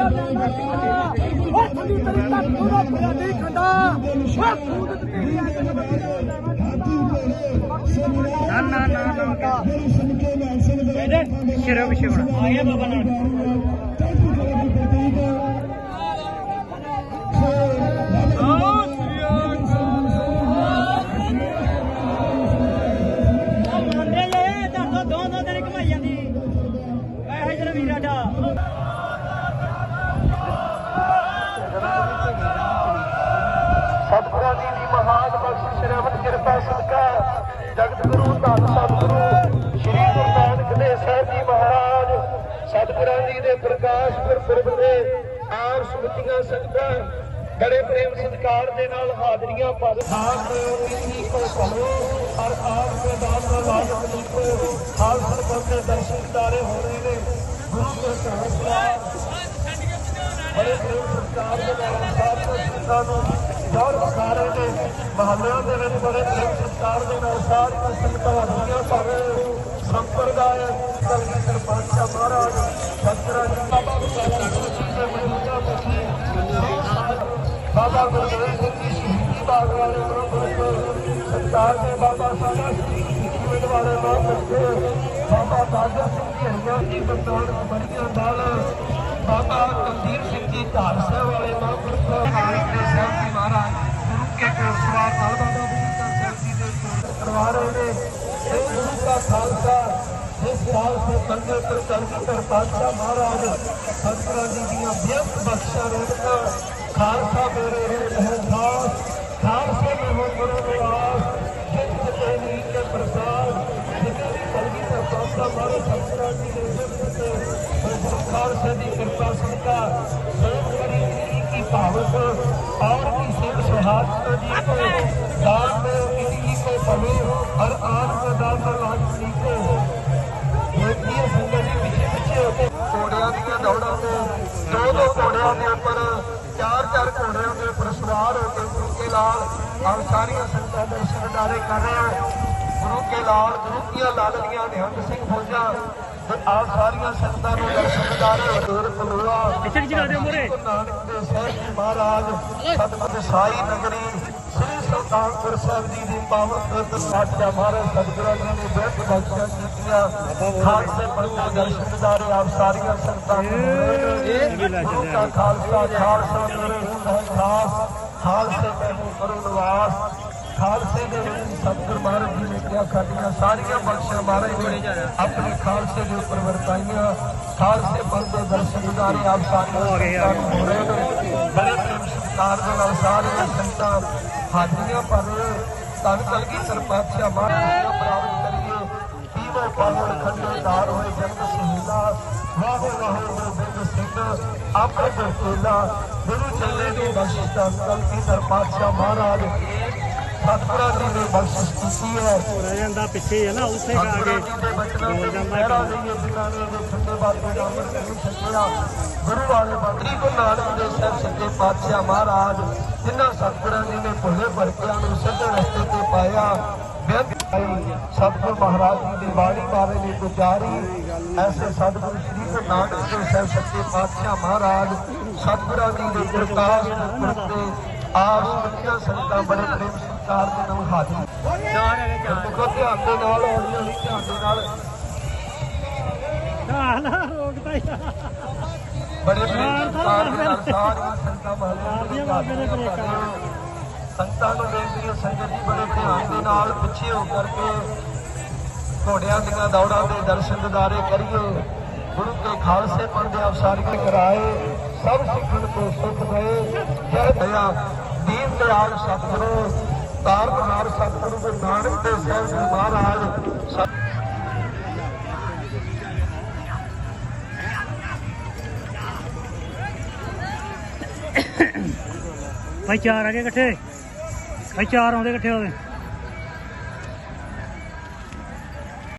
ਉਹ ਤੁਹਾਨੂੰ ਤੇਰੀ ਤੱਕ ਪੂਰਾ ਬੁਲਾਦੀ ਖੰਡਾ ਉਹ ਸੂਦ ਤੇਰੀ ਅੱਜ ਨਾ ਨਾ ਨਾ ਨਾ ਇਹਦੇ ਸ਼ਰਮ ਸ਼ਰਮ ਆਇਆ ਬਾਬਾ ਨਾਲ ਸਤਿਗੁਰਾਂ ਦੇ ਪ੍ਰਕਾਸ਼ ਗੁਰਪੁਰਬ ਦੇ ਆਪ ਸਮਿਤੀਆਂ ਸਦਕਾ ਬੜੇ ਪ੍ਰੇਮ ਸਤਿਕਾਰ ਦੇ ਨਾਲ ਹਾਜ਼ਰੀਆਂ ਭਰ ਆਪ ਕੀ ਕੋ ਕਹੋ ਹਰ ਆਪ ਦੇ ਦਾਨ ਦਾ ਲਾਜ ਲਿਖੋ ਹਾਲ ਸਰਬਤ ਦੇ ਦਰਸ਼ਨ ਦਾਰੇ ਹੋ ਰਹੇ ਨੇ। ਗੁਰੂ ਦੇ ਸਹਾਇਤਾ ਬੜੇ ਪ੍ਰੇਮ ਸਤਿਕਾਰ ਦੇ ਨਾਲ ਸਾਧ ਸੰਗਤਾਂ ਨੂੰ ਦੌਰ ਵਿਖਾਰੇ ਦੇ ਮਹੱਲਿਆਂ ਦੇ ਵਿੱਚ ਬੜੇ ਪ੍ਰੇਮ ਸਤਿਕਾਰ ਦੇ ਨਾਲ ਸਾਰੀਆਂ ਸੰਗਤਾਂ ਹੁੰਦੀਆਂ ਪਰ ਸੰਪਰਦਾਇ ਕਲਗੀ ਸਰਪੰਚ ਮਹਾਰਾਜ ਸਤਿਗੁਰਾਂ ਜੀ, ਬਾਬਾ ਬੁਕਾਰਾ ਜੀ ਦੇ ਮੌਜੂਦਾ ਪੱਖੀ ਬਾਬਾ ਗੁਰਦੇਵ ਜੀ, ਸ਼ਹੀਦੀ ਬਾਗ ਵਾਲੇ ਪ੍ਰਭੂ ਸਰਦਾਰ ਦੇ ਬਾਬਾ ਸਾਡਾ ਸਿੰਘ ਜੀ ਵਾਲੇ ਬਾਬਾ ਦਾਦਾ ਸਿੰਘ ਜੀ ਜੀ ਬਤੌੜ ਬੜੀਆਂ ਨਾਲ, ਬਾਬਾ ਕੁਲਦੀਪ ਸਿੰਘ ਜੀ ਢਾਲ ਵਾਲੇ ਮਹਾਂਪੁਰਖ ਨਾਨਕ ਸਾਹਿਬ ਜੀ ਮਹਾਰਾਜ, ਗੁਰੂ ਕੇ ਕੋਲ ਨਾਲ ਬਾਬਾ ਬੁੱਢਾ ਸਾਹਿਬ ਜੀ ਦੇ ਕੋਲ ਕਰਵਾ ਰਹੇ ਨੇ। ਦਾ ਖਾਲਸਾ ਜਿਸ ਕਾਲ ਤੋਂ ਕੰਨੇ ਪਰ ਕਰਮਤਰ ਪਾਤਸ਼ਾਹ ਮਹਾਰਾਜ ਸਤਿਗੁਰਾਂ ਜੀ ਦੀਆਂ ਬੇਅੰਤ ਬਖਸ਼ਾਂ ਰੋਣਕਾਂ, ਖਾਲਸਾ ਮੇਰੇ ਰੂਪ ਹੈ ਖਾਸ ਖਾਲਸੇ ਮੈਂ ਹੋ ਗੁਰੂ ਨਿਵਾਸ ਜਿਸ ਤੇ ਨੀ ਕੇ ਪ੍ਰਸਾਦ ਜਿਸ ਦੀ ਕਲਗੀ ਦਾ ਪਾਤਸ਼ਾਹ ਮਹਾਰਾਜ ਸਤਿਗੁਰਾਂ ਜੀ ਦੇ ਸਿਫਤ ਤੇ ਖਾਲਸੇ ਦੀ ਕਿਰਪਾ ਸਦਕਾ ਸੋਹ ਕਰੀ ਜੀ ਕੀ ਭਾਵਕ, ਔਰ ਦੀ ਸੇਵ ਸੁਹਾਗ ਜੀ ਕੋ ਦਾਤ ਕੀਤੀ ਕੋ ਭਲੇ ਹਰ ਆਨ ਚਾਰ ਚਾਰ ਘੋੜਿਆਂ ਦੇ ਉੱਪਰ ਸਵਾਰ ਹੋ ਕੇ ਗੁਰੂ ਕੇ ਲਾਲ ਆਪ ਸਾਰੀਆਂ ਸੰਗਤਾਂ ਦੇ ਸਰਦਾਰੇ ਕਰ ਰਹੇ ਹੋ। ਗੁਰੂ ਕੇ ਲਾਲ ਗੁਰੂ ਕੀਆਂ ਲਾਲਲੀਆਂ ਨਿਹੰਗ ਸਿੰਘ ਫੌਜਾਂ ਤੇ ਆਪ ਸਾਰੀਆਂ ਸੰਗਤਾਂ ਨੂੰ ਦਰਸ਼ਨ ਹਜ਼ੂਰ ਬਲੂਆ ਇੱਥੇ ਕੀ ਕਰਦੇ ਮੋਰੇ ਗੁਰੂ ਨਾਨਕ ਦੇਵ ਸਾਹਿਬ ਜੀ ਮਹਾਰਾਜ, ਸਤਿਗੁਰ ਸਾਈ ਨਗਰੀ ਸ੍ਰੀ ਸੁਲਤਾਨਪੁਰ ਸਾਹਿਬ ਜੀ ਦੀ ਪਾਵਨ ਧਰਤੀ ਸਾਚਾ ਮਹਾਰਾਜ ਸਤਿਗੁਰਾਂ ਜੀ ਨੇ ਬੇਅੰਤ ਬਖਸ਼ਿਸ਼ਾਂ ਕੀਤੀਆਂ। ਖਾਲਸੇ ਪੰਥ ਦਰਸ਼ਨ ਦਿਦਾਰੇ ਆਪ ਸਾਰੀਆਂ ਸੰਗਤਾਂ ਨੂੰ ਗੁਰੂ ਦਾ ਖਾਲਸਾ ਖਾਲਸਾ ਮੇਰੇ ਹੈ ਖਾਸ। ਖਾਲਸੇ ਮੈਨੂੰ ਕਰੋ ਨਿਵਾਸ ਖਾਲਸੇ ਦੇ ਵਿੱਚ ਸਤਿਗੁਰ ਮਹਾਰਾਜ ਜੀ ਨੇ ਕਿਹਾ ਸਾਡੀਆਂ ਸਾਰੀਆਂ ਬਖਸ਼ਿਸ਼ਾਂ ਮਹਾਰਾਜ ਨੇ ਆਪਣੇ ਖਾਲਸੇ ਦੇ ਉੱਪਰ ਵਰਤਾਈਆਂ ਖਾਲਸੇ ਪੰਥ ਦੇ ਦਰਸ਼ਨ ਦਿਦਾਰੇ ਆਪ ਸਾਰੀਆਂ ਸੰਗਤਾਂ ਨੂੰ ਹੋ ਰਹੇ ਨੇ ਬੜੇ ਪ੍ਰੇਮ ਸਤਿਕਾਰ ਦੇ ਨਾਲ ਸਾਰੀਆਂ ਸੰਗਤਾਂ ਹਾਜ਼ਰੀਆਂ ਭਰ ਰਹੇ ਤਨ ਕਲਗੀ ਸਰਪੰਚਾ ਮਹਾਰਾਜ ਨੂੰ ਪ੍ਰਾਪਤ ਕਰੀਏ ਪੀਵੋ ਪਾਵਨ ਖੰਡੇਦਾਰ ਹੋਏ ਜਨਮ ਸ਼ਹੀਦਾ ਵਾਹੋ ਵਾਹੋ ਗੁਰਬਿੰਦ ਸਿੰਘ ਆਪਣੇ ਗੁਰਤੇਲਾ ਗੁਰੂ ਚੱਲੇ ਦੀ ਬਖਸ਼ਿਸ਼ ਦਾ ਕਲਗੀ ਸਰਪੰਚਾ ਮਹਾਰਾਜ ਸਤਿਗੁਰਾਂ ਜੀ ਨੇ ਬਖਸ਼ਿਸ਼ ਕੀਤੀ ਹੈ ਰਹਿ ਜਾਂਦਾ ਪਿੱਛੇ ਹੈ ਨਾ ਉੱਥੇ ਆ ਕੇ ਬੋਲ ਜਾਂਦਾ ਗੁਰੂ ਵਾਲੇ ਮੰਤਰੀ ਗੁਰੂ ਨਾਨਕ ਦੇਵ ਸਾਹਿਬ ਸੱਚੇ ਪਾਤਸ਼ਾਹ ਮਹਾਰਾਜ ਜਿਨ੍ਹਾਂ ਸਤਿਗੁਰਾਂ ਜੀ ਨੇ ਭੁੱਲੇ ਭਰਕਿਆਂ ਨੂੰ ਸਿੱਧੇ ਰਸਤੇ ਤੇ ਪਾਇਆ ਸਤਿਗੁਰ ਮਹਾਰਾਜ ਜੀ ਦੀ ਬਾਣੀ ਬਾਰੇ ਨੇ ਗੁਜ਼ਾਰੀ ਐਸੇ ਸਤਿਗੁਰੂ ਸ੍ਰੀ ਗੁਰੂ ਨਾਨਕ ਦੇਵ ਸਾਹਿਬ ਸੱਚੇ ਪਾਤਸ਼ਾਹ ਮਹਾਰਾਜ ਸਤਿਗੁਰਾਂ ਜੀ ਦੇ ਪ੍ਰਕਾਸ਼ ਪੁਰਬ ਆਪ ਸੱਚੀਆਂ ਸੰਗਤਾਂ ਬੜੇ ਪ੍ਰੇਮ ਸਤਿਕਾਰ ਦੇ ਨਾਲ ਹਾਜ਼ਰ ਚਾਰ ਹੈਗੇ ਚਾਰ ਦੇਖੋ ਧਿਆਨ ਦੇ ਨਾਲ ਹੌਲੀ ਹੌਲੀ ਧਿਆਨ ਦੇ ਨਾਲ। ਨਾ ਨਾ ਰੋਕਦਾ ਹੀ ਬੜੇ ਪ੍ਰੇਮ ਸਤਿਕਾਰ ਦੇ ਨਾਲ ਸਾਰੀਆਂ ਸੰਗਤਾਂ ਮਾਰਦੀਆਂ ਮਹੱਲੇ ਬਾਬੇ ਨੇ ਬ੍ਰੇਕਾਂ। ਸੰਗਤਾਂ ਨੂੰ ਬੇਨਤੀ ਹੈ ਸੰਗਤ ਜੀ ਬੜੇ ਧਿਆਨ ਦੇ ਨਾਲ ਪਿੱਛੇ ਹੋ ਕਰਕੇ ਘੋੜਿਆਂ ਦੀਆਂ ਦੌੜਾਂ ਦੇ ਦਰਸ਼ਨ ਦਿਦਾਰੇ ਕਰੀਏ। ਗੁਰੂ ਕੇ ਖਾਲਸੇ ਪੰਦੇ ਅਫਸਾਰੀਆਂ ਕਰਾਏ। ਸਭ ਸਿੱਖਣ ਤੋਂ ਸੁਖ ਗਏ ਜੈ ਦਇਆ। ਦੀਨ ਦਿਆਲ ਸਤਿਗੁਰੂ। ਸਤਿਗੁਰੂ ਗੁਰੂ ਨਾਨਕ ਦੇਵ ਸਾਹਿਬ ਜੀ। ਮਹਾਰਾਜ ਭਾਈ ਚਾਰ ਆ ਗਏ ਇਕੱਠੇ। ਭਾਈ ਚਾਰ ਆਉਂਦੇ ਇਕੱਠੇ ਹੋਵੇ